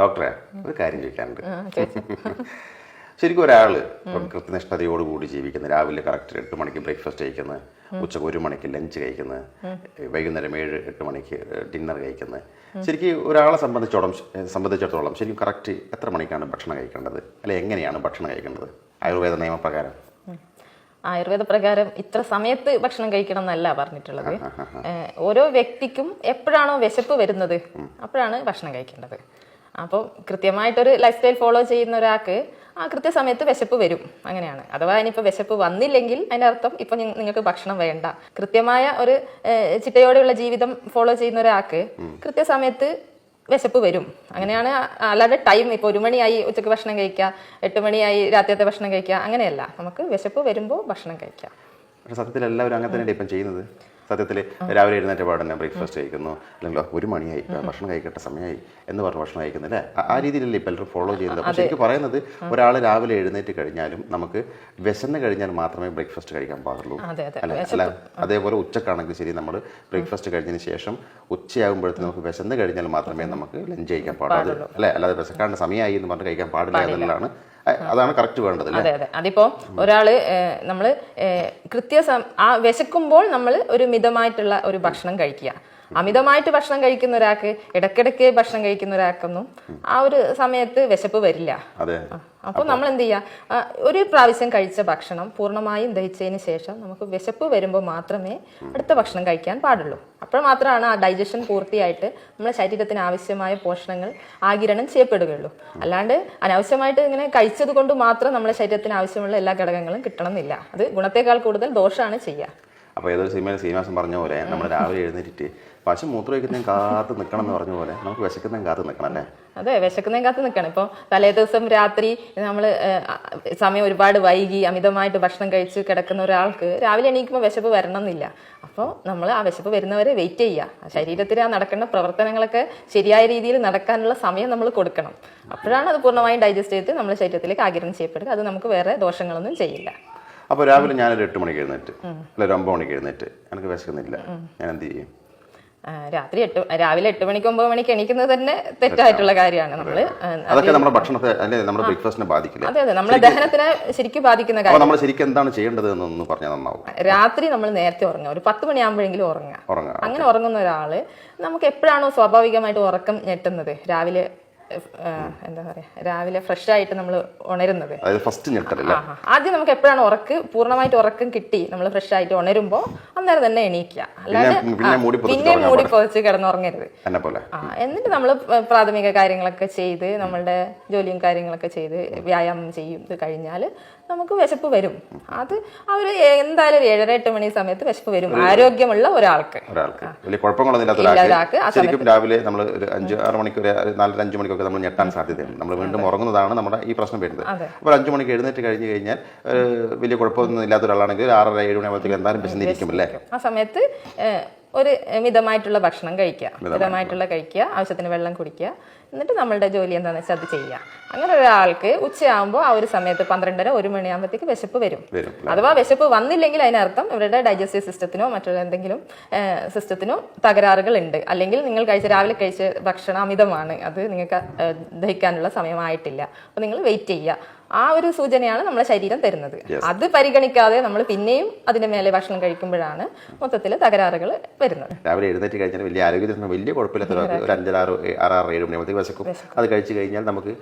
ഡോക്ടറെ ഒരു കാര്യം ചോദിക്കാനുണ്ട്. ശരിക്കും ഒരാൾ കൃത്യനിഷ്ഠതയോടുകൂടി ജീവിക്കുന്ന. രാവിലെ കറക്റ്റ് എട്ട് മണിക്ക് ബ്രേക്ക്ഫാസ്റ്റ് കഴിക്കുന്നത് ഉച്ചയ്ക്ക് ഒരു മണിക്ക് ലഞ്ച് കഴിക്കുന്നത് വൈകുന്നേരം ഏഴ് എട്ട് മണിക്ക് ഡിന്നർ കഴിക്കുന്നത് ശരിക്കും ഒരാളെ സംബന്ധിച്ചോളം സംബന്ധിച്ചിടത്തോളം ശരിക്കും കറക്റ്റ് എത്ര മണിക്കാണ് ഭക്ഷണം കഴിക്കേണ്ടത്? അല്ലെ എങ്ങനെയാണ് ഭക്ഷണം കഴിക്കേണ്ടത്? ആയുർവേദ നിയമപ്രകാരം. ആയുർവേദ പ്രകാരം ഇത്ര സമയത്ത് ഭക്ഷണം കഴിക്കണം എന്നല്ല പറഞ്ഞിട്ടുള്ളത്. ഓരോ വ്യക്തിക്കും എപ്പോഴാണോ വിശപ്പ് വരുന്നത് അപ്പോഴാണ് ഭക്ഷണം കഴിക്കേണ്ടത്. അപ്പോൾ കൃത്യമായിട്ടൊരു ലൈഫ് സ്റ്റൈൽ ഫോളോ ചെയ്യുന്ന ഒരാൾക്ക് ആ കൃത്യസമയത്ത് വിശപ്പ് വരും. അങ്ങനെയാണ്. അഥവാ ഇനിയിപ്പോൾ വിശപ്പ് വന്നില്ലെങ്കിൽ അതിന്റെ അർത്ഥം ഇപ്പം നിങ്ങൾക്ക് ഭക്ഷണം വേണ്ട. കൃത്യമായ ഒരു ചിട്ടയോടെയുള്ള ജീവിതം ഫോളോ ചെയ്യുന്ന ഒരാൾക്ക് കൃത്യസമയത്ത് വിശപ്പ് വരും. അങ്ങനെയാണ് അല്ലാതെ ടൈം ഇപ്പോൾ ഒരു മണിയായി ഉച്ചയ്ക്ക് ഭക്ഷണം കഴിക്കുക എട്ട് മണിയായി രാത്രിയത്തെ ഭക്ഷണം കഴിക്കുക അങ്ങനെയല്ല. നമുക്ക് വിശപ്പ് വരുമ്പോൾ ഭക്ഷണം കഴിക്കാം. സത്യത്തിൽ എല്ലാവരും അങ്ങനെ തന്നെയാണ് ഇപ്പം ചെയ്യുന്നത്. സത്യത്തിൽ രാവിലെ എഴുന്നേറ്റ പാടന്നെ ബ്രേക്ക്ഫാസ്റ്റ് കഴിക്കുന്നു. അല്ലെങ്കിൽ ഒരു മണിയായി ഭക്ഷണം കഴിക്കേണ്ട സമയമായി എന്ന് പറഞ്ഞ് ഭക്ഷണം കഴിക്കുന്നില്ല. ആ- രീതിയിലല്ലേ എല്ലാവരും ഫോളോ ചെയ്യുന്നത്. പക്ഷേ എനിക്ക് പറയുന്നത് ഒരാൾ രാവിലെ എഴുന്നേറ്റ് കഴിഞ്ഞാലും നമുക്ക് വിശന്ന് കഴിഞ്ഞാൽ മാത്രമേ ബ്രേക്ക്ഫാസ്റ്റ് കഴിക്കാൻ പാടുള്ളൂ. അല്ല അല്ല അതേപോലെ ഉച്ചക്കാണെങ്കിൽ ശരി നമ്മൾ ബ്രേക്ക്ഫാസ്റ്റ് കഴിഞ്ഞതിന് ശേഷം ഉച്ചയാകുമ്പോഴത്തേക്ക് നമുക്ക് വിശന്ന് കഴിഞ്ഞാൽ മാത്രമേ നമുക്ക് ലഞ്ച് കഴിക്കാൻ പാടുള്ളൂ. അല്ലേ? അല്ലാതെ വിശക്കാണ്ട് സമയമായി എന്ന് പറഞ്ഞ് കഴിക്കാൻ പാടില്ല. എന്നുള്ളതാണ് അതാണ് കറക്റ്റ് വേണ്ടത് അതെ അതെ. അതിപ്പോ ഒരാൾ നമ്മൾ കൃത്യ ആ വിശക്കുമ്പോൾ നമ്മൾ ഒരു മിതമായിട്ടുള്ള ഒരു ഭക്ഷണം കഴിക്കുക. അമിതമായിട്ട് ഭക്ഷണം കഴിക്കുന്ന ഒരാൾക്ക് ഇടക്കിടക്ക് ഭക്ഷണം കഴിക്കുന്ന ഒരാൾക്കൊന്നും ആ ഒരു സമയത്ത് വിശപ്പ് വരില്ല. അപ്പോൾ നമ്മൾ എന്ത് ചെയ്യാ ഒരു പ്രാവശ്യം കഴിച്ച ഭക്ഷണം പൂർണമായും ദഹിച്ചതിന് ശേഷം നമുക്ക് വിശപ്പ് വരുമ്പോൾ മാത്രമേ അടുത്ത ഭക്ഷണം കഴിക്കാൻ പാടുള്ളൂ. അപ്പോൾ മാത്രമാണ് ആ ഡൈജഷൻ പൂർത്തിയായിട്ട് നമ്മുടെ ശരീരത്തിന് ആവശ്യമായ പോഷണങ്ങൾ ആകിരണം ചെയ്യപ്പെടുകയുള്ളൂ. അല്ലാണ്ട് അനാവശ്യമായിട്ട് ഇങ്ങനെ കഴിച്ചത് കൊണ്ട് മാത്രം നമ്മുടെ ശരീരത്തിന് ആവശ്യമുള്ള എല്ലാ ഘടകങ്ങളും കിട്ടണമെന്നില്ല. അത് ഗുണത്തേക്കാൾ കൂടുതൽ ദോഷമാണ് ചെയ്യുക. അപ്പോൾ ഏതൊരു സിനിമയിൽ ശ്രീനിവാസൻ പറഞ്ഞ പോലെ നമ്മൾ രാവിലെ എഴുന്നേറ്റിട്ട് പശു മൂത്രം വയ്ക്കുന്നതും കാത്ത് നിൽക്കണം എന്ന് പറഞ്ഞ പോലെ നമുക്ക് വിശക്കുന്നതും കാത്ത് നിൽക്കണം അല്ലേ? അതെ വിശക്കുന്നതും കാത്ത് നിൽക്കണം ഇപ്പോൾ തലേ ദിവസം രാത്രി നമ്മൾ സമയം ഒരുപാട് വൈകി അമിതമായിട്ട് ഭക്ഷണം കഴിച്ച് കിടക്കുന്ന ഒരാൾക്ക് രാവിലെ എണീക്കുമ്പോൾ വിശപ്പ് വരണം എന്നില്ല അപ്പോൾ നമ്മൾ ആ വിശപ്പ് വരുന്നവരെ വെയിറ്റ് ചെയ്യുക ശരീരത്തിൽ ആ നടക്കേണ്ട പ്രവർത്തനങ്ങളൊക്കെ ശരിയായ രീതിയിൽ നടക്കാനുള്ള സമയം നമ്മൾ കൊടുക്കണം. അപ്പോഴാണ് അത് പൂർണമായും ഡൈജസ്റ്റ് ചെയ്ത് നമ്മൾ ശരീരത്തിലേക്ക് ആഗിരണം ചെയ്യപ്പെടുക. അത് നമുക്ക് വേറെ ദോഷങ്ങളൊന്നും ചെയ്യില്ല. അപ്പോൾ രാവിലെ ഞാനൊരു എട്ട് മണിക്ക് എഴുന്നേറ്റ്. അല്ല ഒരു ഒമ്പത് മണിക്ക് എഴുന്നേറ്റ്. എനിക്ക് വിശക്കുന്നില്ല. ഞാൻ എന്ത് ചെയ്യും? രാത്രി എട്ട് രാവിലെ എട്ട് മണിക്ക് ഒമ്പത് മണിക്ക് എണീക്കുന്നത് തന്നെ തെറ്റായിട്ടുള്ള കാര്യമാണ് നമ്മൾ അതൊക്കെ നമ്മുടെ ഭക്ഷണത്തെ അല്ലെങ്കിൽ നമ്മുടെ ബ്രേക്ക്ഫാസ്റ്റിനെ ബാധിക്കില്ല? അതെ അതെ. നമ്മുടെ ദഹനത്തിനെ ശരിക്കും ബാധിക്കുന്ന കാര്യം നമ്മൾ ശരിക്കും എന്താണ് ചെയ്യേണ്ടത് എന്നൊന്ന് പറഞ്ഞാൽ നന്നാവും. രാത്രി നമ്മൾ നേരത്തെ ഉറങ്ങുക. ഒരു പത്ത് മണിയാകുമ്പോഴെങ്കിലും ഉറങ്ങുക. അങ്ങനെ ഉറങ്ങുന്ന ഒരാൾ നമുക്ക് എപ്പോഴാണോ സ്വാഭാവികമായിട്ട് ഉറക്കം ഞെട്ടുന്നത്? രാവിലെ എന്താ പറയാ രാവിലെ ഫ്രഷ് ആയിട്ട് നമ്മൾ ഉണരുന്നത്. ഫസ്റ്റ്. ആദ്യം നമുക്ക് എപ്പോഴാണ് ഉറക്ക് പൂർണമായിട്ട് ഉറക്കം കിട്ടി നമ്മൾ ഫ്രഷ് ആയിട്ട് ഉണരുമ്പോൾ അന്നേരം തന്നെ എണീക്കുക. അല്ലാതെ പിന്നെ മൂടി പൊതിച്ച് കിടന്നുറങ്ങരുത് എന്നിട്ട് നമ്മൾ പ്രാഥമിക കാര്യങ്ങളൊക്കെ ചെയ്ത് നമ്മളുടെ ജോലിയും കാര്യങ്ങളൊക്കെ ചെയ്ത് വ്യായാമം ചെയ്യും. ഇത് കഴിഞ്ഞാൽ നമുക്ക് വിശപ്പ് വരും. അത് ആ ഒരു എന്തായാലും ഒരു ഏഴര എട്ട് മണി സമയത്ത് വിശപ്പ് വരും. ആരോഗ്യമുള്ള ഒരാൾക്ക്. ഒരാൾക്ക്. വലിയ കുഴപ്പങ്ങളൊന്നും ഇല്ലാത്ത ഒരാൾക്ക്. രാവിലെ നമ്മൾ ഒരു അഞ്ച് ആറ് മണിക്ക് ഒരു ഒരു നാലര അഞ്ച് മണിക്കൊക്കെ നമ്മൾ ഞെട്ടാൻ സാധ്യതയുണ്ട്. നമ്മൾ വീണ്ടും ഉറങ്ങുന്നതാണ് നമ്മുടെ ഈ പ്രശ്നം വരുന്നത്. അപ്പോൾ അഞ്ചു മണിക്ക് എഴുന്നേറ്റ് കഴിഞ്ഞ് കഴിഞ്ഞാൽ വലിയ കുഴപ്പമൊന്നും ഇല്ലാത്ത ഒരാളാണെങ്കിൽ ഒരു ആറര ഏഴ് മണിയാകുമ്പോഴത്തേക്ക് എന്തായാലും വിശന്നിരിക്കും അല്ലേ? ആ സമയത്ത് ഒരു മിതമായിട്ടുള്ള ഭക്ഷണം കഴിക്കുക. മിതമായിട്ടുള്ള. കഴിക്കുക ആവശ്യത്തിന് വെള്ളം കുടിക്കുക. എന്നിട്ട് നമ്മളുടെ ജോലി എന്താണെന്ന് വെച്ചാൽ അത് ചെയ്യുക അങ്ങനെ ഒരാൾക്ക് ഉച്ചയാകുമ്പോൾ ആ ഒരു സമയത്ത് പന്ത്രണ്ടര ഒരു മണിയാകുമ്പോഴത്തേക്ക് വിശപ്പ് വരും. അഥവാ വിശപ്പ് വന്നില്ലെങ്കിൽ അതിനർത്ഥം ഇവരുടെ ഡൈജസ്റ്റീവ് സിസ്റ്റത്തിനോ മറ്റുള്ള എന്തെങ്കിലും സിസ്റ്റത്തിനോ തകരാറുകൾ ഉണ്ട് അല്ലെങ്കിൽ നിങ്ങൾ കഴിച്ച രാവിലെ കഴിച്ച ഭക്ഷണം അമിതമാണ്. അത് നിങ്ങൾക്ക് ദഹിക്കാനുള്ള സമയമായിട്ടില്ല. അപ്പോൾ നിങ്ങൾ വെയിറ്റ് ചെയ്യുക. ആ ഒരു സൂചനയാണ് നമ്മുടെ ശരീരം തരുന്നത്. അത് പരിഗണിക്കാതെ നമ്മൾ പിന്നെയും അതിന്റെ മേലെ ഭക്ഷണം കഴിക്കുമ്പോഴാണ് മൊത്തത്തിൽ തകരാറുകൾ വരുന്നത്. രാവിലെ എഴുന്നേറ്റ് കഴിഞ്ഞാൽ വലിയ ആരോഗ്യത്തിന് വലിയ കുഴപ്പമില്ലാത്ത ഒരു അഞ്ചാറ് ആറ് ആറ് ഏഴ് മണിയാകുമ്പോഴത്തേക്ക് വിശക്കും. അത് കഴിച്ചു കഴിഞ്ഞാൽ നമുക്ക്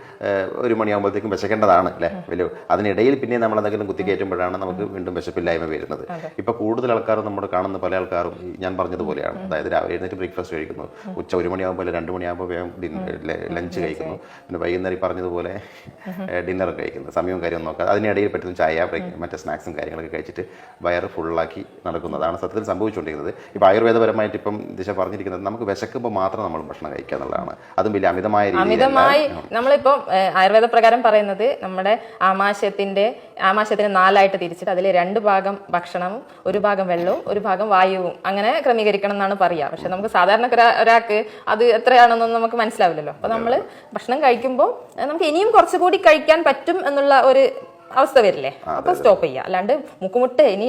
ഒരു മണിയാകുമ്പോഴത്തേക്കും വിശക്കേണ്ടതാണ് അല്ലേ? വലിയ അതിനിടയിൽ പിന്നെ നമ്മൾ എന്തെങ്കിലും കുത്തിക്കയറ്റുമ്പോഴാണ് നമുക്ക് വീണ്ടും വിശപ്പില്ലായ്മ വരുന്നത്. ഇപ്പൊ കൂടുതൽ ആൾക്കാരും നമ്മൾ കാണുന്ന പല ആൾക്കാരും ഞാൻ പറഞ്ഞതുപോലെയാണ്. അതായത് രാവിലെ എഴുന്നേറ്റ് ബ്രേക്ക്ഫാസ്റ്റ് കഴിക്കുന്നു. ഉച്ച ഒരു മണിയാകുമ്പോൾ രണ്ട് മണിയാകുമ്പോൾ വേഗം ലഞ്ച് കഴിക്കുന്നു. പിന്നെ വൈകുന്നേരം പറഞ്ഞതുപോലെ ഡിന്നർ കഴിക്കുന്നു. സമയവും കാര്യവും നോക്കാതെ അതിനിടയിൽ പറ്റുന്ന ചായ മറ്റേ സ്നാക്സും കാര്യങ്ങളൊക്കെ കഴിച്ചിട്ട് വയറ് ഫുള്ളാക്കി നടക്കുന്നതാണ് സത്യത്തിൽ സംഭവിച്ചുകൊണ്ടിരിക്കുന്നത്. ഇപ്പോൾ ആയുർവേദപരമായിട്ട് ഇപ്പം ദിശ പറഞ്ഞിരിക്കുന്നത് നമുക്ക് വിശക്കുമ്പോൾ മാത്രം നമ്മൾ ഭക്ഷണം കഴിക്കുക എന്നുള്ളതാണ്. അതും വലിയ അമിതമായ അമിതമായി നമ്മളിപ്പോൾ ആയുർവേദ പ്രകാരം പറയുന്നത് നമ്മുടെ ആമാശയത്തിന്റെ ആമാശയത്തിന് നാലായിട്ട് തിരിച്ചിട്ട് അതിൽ രണ്ട് ഭാഗം ഭക്ഷണവും ഒരു ഭാഗം വെള്ളവും ഒരു ഭാഗം വായുവും അങ്ങനെ ക്രമീകരിക്കണം എന്നാണ് പറയുക. പക്ഷെ നമുക്ക് സാധാരണ ഒരാൾക്ക് അത് എത്രയാണെന്നൊന്നും നമുക്ക് മനസ്സിലാവില്ലല്ലോ. അപ്പോൾ നമ്മൾ ഭക്ഷണം കഴിക്കുമ്പോൾ നമുക്ക് ഇനിയും കുറച്ചുകൂടി കഴിക്കാൻ പറ്റും എന്നുള്ള ഒരു അവസ്ഥ വരില്ലേ? അപ്പൊ സ്റ്റോപ്പ് ചെയ്യുക അല്ലാണ്ട് മുക്കുമുട്ട ഇനി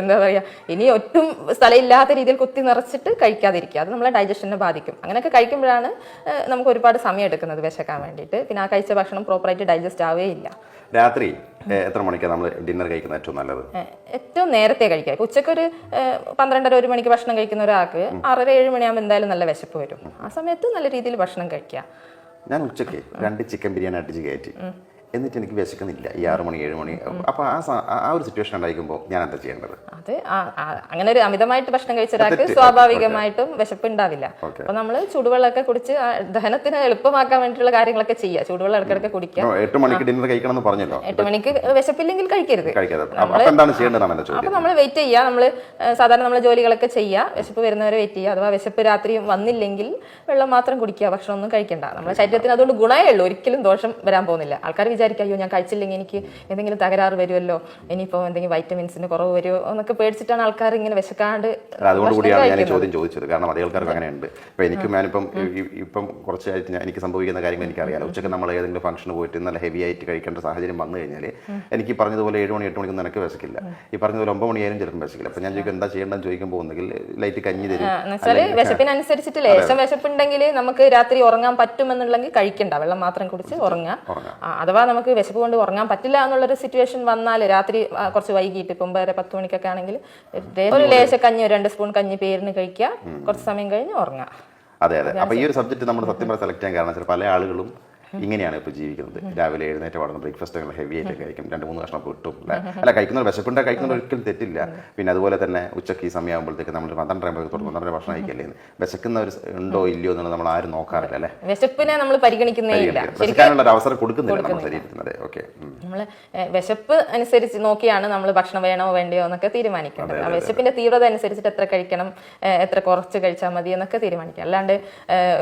എന്താ പറയാ ഇനി ഒട്ടും സ്ഥലമില്ലാത്ത രീതിയിൽ കുത്തി നിറച്ചിട്ട് കഴിക്കാതിരിക്കുക. അത് നമ്മളെ ഡൈജഷനെ ബാധിക്കും. അങ്ങനെയൊക്കെ കഴിക്കുമ്പോഴാണ് നമുക്ക് ഒരുപാട് സമയം എടുക്കുന്നത് വിശക്കാൻ വേണ്ടിയിട്ട്. പിന്നെ ആ കഴിച്ച ഭക്ഷണം പ്രോപ്പറായിട്ട് ഡൈജസ്റ്റ് ആവേ ഇല്ല. രാത്രി എത്ര മണിക്കാണ് നമ്മൾ ഡിന്നർ കഴിക്കുന്നത് ഏറ്റവും നല്ലത്? ഏറ്റവും നേരത്തെ കഴിക്കുക. ഉച്ചയ്ക്ക് ഒരു പന്ത്രണ്ടര ഒരു മണിക്ക് ഭക്ഷണം കഴിക്കുന്ന ഒരാൾക്ക് ആറര ഏഴ് മണിയാകുമ്പോൾ എന്തായാലും നല്ല വിശപ്പ് വരും. ആ സമയത്ത് നല്ല രീതിയിൽ ഭക്ഷണം കഴിക്കുക. ഞാൻ ഉച്ചയ്ക്ക് രണ്ട് ചിക്കൻ ബിരിയാണി അടിച്ച് കയറ്റി എന്നിട്ട് എനിക്ക് വിശക്കുന്നില്ല. ഈ ആറ് മണി ഏഴ് മണി. അപ്പോൾ ആ ആ- ഒരു സിറ്റുവേഷൻ ഉണ്ടായിരിക്കുമ്പോൾ ഞാൻ എന്താ ചെയ്യേണ്ടത്? അത്. അങ്ങനെ ഒരു അമിതമായിട്ട് ഭക്ഷണം കഴിച്ച ഒരാൾക്ക് സ്വാഭാവികമായിട്ടും വിശപ്പ് ഉണ്ടാവില്ല Okay. അപ്പൊ നമ്മൾ ചൂടുവെള്ളമൊക്കെ കുടിച്ച് ദഹനത്തിന് എളുപ്പമാക്കാൻ വേണ്ടിയിട്ടുള്ള കാര്യങ്ങളൊക്കെ ചെയ്യുക. ചൂടുവെള്ളം ഇടയ്ക്കിടയ്ക്ക് കുടിക്കുക. അപ്പോൾ എട്ട് മണിക്ക് ഡിന്നർ കഴിക്കണം എന്ന് പറഞ്ഞല്ലോ. എട്ട് മണിക്ക് വിശപ്പില്ലെങ്കിൽ കഴിക്കരുത്. അപ്പൊ നമ്മൾ വെയിറ്റ് ചെയ്യുക. നമ്മൾ സാധാരണ നമ്മൾ ജോലികളൊക്കെ ചെയ്യുക. വിശപ്പ് വരുന്നവരെ വെയിറ്റ് ചെയ്യുക. അഥവാ വിശപ്പ് രാത്രി വന്നില്ലെങ്കിൽ വെള്ളം മാത്രം കുടിക്കുക. ഭക്ഷണം ഒന്നും കഴിക്കണ്ട. നമ്മുടെ ശരീരത്തിന് അതുകൊണ്ട് ഗുണമേ ഉള്ളൂ. ഒരിക്കലും ദോഷം വരാൻ പോകുന്നില്ല. ആൾക്കാർ വിചാരിക്കും അയ്യോ ഞാൻ കഴിച്ചില്ലെങ്കിൽ എനിക്ക് എന്തെങ്കിലും തകരാറ് വരുമല്ലോ. ഇനിയിപ്പോൾ എന്തെങ്കിലും വൈറ്റമിൻസിന് കുറവ് വരുമോ? എന്നൊക്കെ പേടിച്ചിട്ടാണ് ആൾക്കാർ ഇങ്ങനെ വിശക്കാണ്ട് അതോടുകൂടിയാണ് ഞാൻ ഈ ചോദ്യം ചോദിച്ചത്. കാരണം അതേ ആൾക്കാർക്ക് അങ്ങനെയുണ്ട്. ഇപ്പം എനിക്കും ഞാനിപ്പം ഇപ്പം കുറച്ചായിട്ട് ഞാൻ എനിക്ക് സംഭവിക്കുന്ന കാര്യങ്ങൾ എനിക്കറിയാലോ. ഉച്ചയ്ക്ക് നമ്മൾ ഏതെങ്കിലും ഫംഗ്ഷന് പോയിട്ട് നല്ല ഹെവി ആയിട്ട് കഴിക്കേണ്ട സാഹചര്യം വന്നു കഴിഞ്ഞാൽ എനിക്ക് ഈ പറഞ്ഞതുപോലെ ഏഴ് മണി എട്ട് മണിക്കൊന്നും എനിക്ക് വിശക്കില്ല. ഈ പറഞ്ഞതുപോലെ ഒമ്പത് മണിയായാലും ചിലപ്പോൾ വിശക്കില്ല. അപ്പം ഞാൻ ചോദിക്കും എന്താ ചെയ്യേണ്ടതെന്ന് ചോദിക്കുമ്പോൾ പോകുന്നെങ്കിൽ ലൈറ്റ് കഞ്ഞി തരും. വിശപ്പിനനുസരിച്ചിട്ട് ലേശം വിശപ്പുണ്ടെങ്കിൽ നമുക്ക് രാത്രി ഉറങ്ങാൻ പറ്റുമെന്നുണ്ടെങ്കിൽ കഴിക്കണ്ട. വെള്ളം മാത്രം കുടിച്ച് ഉറങ്ങാം. അഥവാ നമുക്ക് വിശപ്പ് കൊണ്ട് ഉറങ്ങാൻ പറ്റില്ല എന്നുള്ളൊരു സിറ്റുവേഷൻ വന്നാൽ രാത്രി കുറച്ച് വൈകിട്ട് ഇപ്പം വരെ പത്ത് മണിക്കൊക്കെ ആണെങ്കിൽ ഒരു ലേശ കഞ്ഞി ഒരു രണ്ട് സ്പൂൺ കഞ്ഞി പേരിന് കഴിക്കുക. കുറച്ച് സമയം കഴിഞ്ഞ് ഉറങ്ങുക അതെ അതെ. അപ്പൊ ഈ ഒരു സബ്ജക്ട് നമ്മൾ സത്യം പറയാൻ സെലക്ട് ചെയ്യാൻ കാരണം പല ആളുകളും ഇങ്ങനെയാണ് ഇപ്പോൾ ജീവിക്കുന്നത്. രാവിലെ എഴുന്നേറ്റ് പാടുന്ന ബ്രേക്ക്ഫാസ്റ്റ് ഒക്കെ ഹെവി ആയിട്ട് കഴിക്കും. രണ്ട് മൂന്ന് കഷ്ണം കിട്ടും അല്ല? അല്ല കഴിക്കുന്ന വിശപ്പുണ്ട? കഴിക്കുന്ന ഒരിക്കലും തെറ്റില്ല. പിന്നെ അതുപോലെ തന്നെ ഉച്ചയ്ക്ക് ഈ സമയമാകുമ്പോഴത്തേക്ക് നമ്മൾ പന്ത്രണ്ടര മണിക്ക് തുടങ്ങും പന്ത്രണ്ടര ഭക്ഷണം കഴിക്കല്ലേ വിശക്കുന്ന ഒരു ഉണ്ടോ ഇല്ലയോ എന്നുള്ളത് നമ്മൾ ആരും നോക്കാറില്ല അല്ലേ? വിശപ്പിനെ നമ്മൾ പരിഗണിക്കുന്നേ ഇല്ല. വിശക്കാനുള്ള ഒരു അവസരം കൊടുക്കുന്നില്ല നമ്മുടെ ശരീരത്തിന്. അതെ ഓക്കെ. നമ്മൾ വിശപ്പ് അനുസരിച്ച് നോക്കിയാണ് നമ്മൾ ഭക്ഷണം വേണോ വേണ്ടയോ എന്നൊക്കെ തീരുമാനിക്കുന്നത് ആ വിശപ്പിന്റെ തീവ്രത അനുസരിച്ചിട്ട് എത്ര കഴിക്കണം എത്ര കുറച്ച് കഴിച്ചാൽ മതി എന്നൊക്കെ തീരുമാനിക്കാം അല്ലാണ്ട്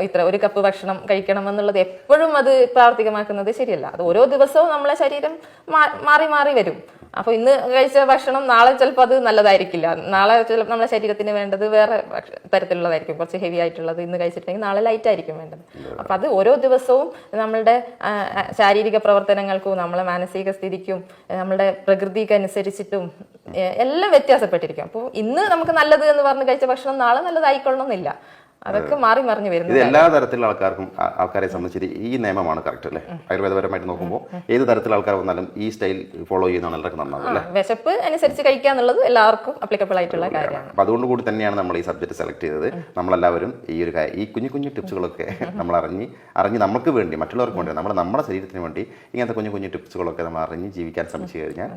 ഇത്ര ഒരു കപ്പ് ഭക്ഷണം കഴിക്കണം എന്നുള്ളത് എപ്പോഴും അത് പ്രാവർത്തികമാക്കുന്നത് ശരിയല്ല. അത് ഓരോ ദിവസവും നമ്മളെ ശരീരം മാറി മാറി വരും. അപ്പൊ ഇന്ന് കഴിച്ച ഭക്ഷണം നാളെ ചിലപ്പോൾ അത് നല്ലതായിരിക്കില്ല. നാളെ ചിലപ്പോൾ നമ്മുടെ ശരീരത്തിന് വേണ്ടത് വേറെ തരത്തിലുള്ളതായിരിക്കും. കുറച്ച് ഹെവി ആയിട്ടുള്ളത് ഇന്ന് കഴിച്ചിട്ടുണ്ടെങ്കിൽ നാളെ ലൈറ്റ് ആയിരിക്കും വേണ്ടത്. അപ്പൊ അത് ഓരോ ദിവസവും നമ്മളുടെ ശാരീരിക പ്രവർത്തനങ്ങൾക്കും നമ്മളെ മാനസിക സ്ഥിതിക്കും നമ്മുടെ പ്രകൃതിക്ക് അനുസരിച്ചിട്ടും എല്ലാം വ്യത്യാസപ്പെട്ടിരിക്കും. അപ്പോൾ ഇന്ന് നമുക്ക് നല്ലത് എന്ന് പറഞ്ഞ് കഴിച്ച ഭക്ഷണം നാളെ നല്ലതായിക്കൊള്ളണമെന്നില്ല അതൊക്കെ മാറി മറിഞ്ഞു ഇത് വരുന്നത് എല്ലാ തരത്തിലുള്ള ആൾക്കാർക്കും ആൾക്കാരെ സംബന്ധിച്ചിട്ട് ഈ നിയമമാണ് കറക്റ്റ് അല്ലേ? ആയുർവേദപരമായിട്ട് നോക്കുമ്പോൾ ഏത് തരത്തിലുള്ള ആൾക്കാർ വന്നാലും ഈ സ്റ്റൈൽ ഫോളോ ചെയ്യുന്നതാണ് എല്ലാവർക്കും നന്നാവും അല്ലേ? വിശപ്പ് അനുസരിച്ച് കഴിക്കുക എന്നുള്ളത് എല്ലാവർക്കും അപ്ലിക്കബിൾ ആയിട്ടുള്ള കാര്യമാണ്. അപ്പം അതുകൊണ്ട് കൂടി തന്നെയാണ് നമ്മൾ ഈ സബ്ജക്ട് സെലക്ട് ചെയ്തത്. നമ്മളെല്ലാവരും ഈ ഒരു ഈ കുഞ്ഞു കുഞ്ഞു ടിപ്സുകളൊക്കെ നമ്മൾ അറിഞ്ഞ് അറിഞ്ഞ് നമുക്ക് വേണ്ടി മറ്റുള്ളവർക്ക് വേണ്ടി നമ്മൾ നമ്മുടെ ശരീരത്തിന് വേണ്ടി ഇങ്ങനത്തെ കുഞ്ഞു കുഞ്ഞു ടിപ്സുകളൊക്കെ നമ്മൾ അറിഞ്ഞ് ജീവിക്കാൻ ശ്രമിച്ചു കഴിഞ്ഞാൽ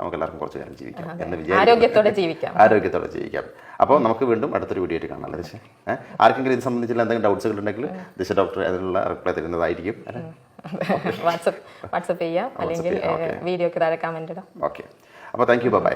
നമുക്ക് എല്ലാവർക്കും കുറച്ച് കാലം ജീവിക്കാം എന്ന് വിചാരിക്കും ആരോഗ്യത്തോടെ ജീവിക്കാം. ആരോഗ്യത്തോടെ ജീവിക്കാം. അപ്പോൾ നമുക്ക് വീണ്ടും അടുത്തൊരു വീഡിയോ ആയിട്ട് കാണാം. അല്ലേ ദിശ? ഏഹ്? ആർക്കെങ്കിലും ഇത് സംബന്ധിച്ചുള്ള എന്തെങ്കിലും ഡൗട്ട്സുകൾ ഉണ്ടെങ്കിൽ ദിശ ഡോക്ടർ അതിനുള്ള റിപ്ലൈ തരുന്നതായിരിക്കും. വാട്സപ്പ് വാട്സപ്പ് ചെയ്യാം. അല്ലെങ്കിൽ വീഡിയോക്ക് താഴെ കമന്റ് ഇടാം. ഓക്കെ അപ്പോൾ താങ്ക് യു ബൈ ബൈ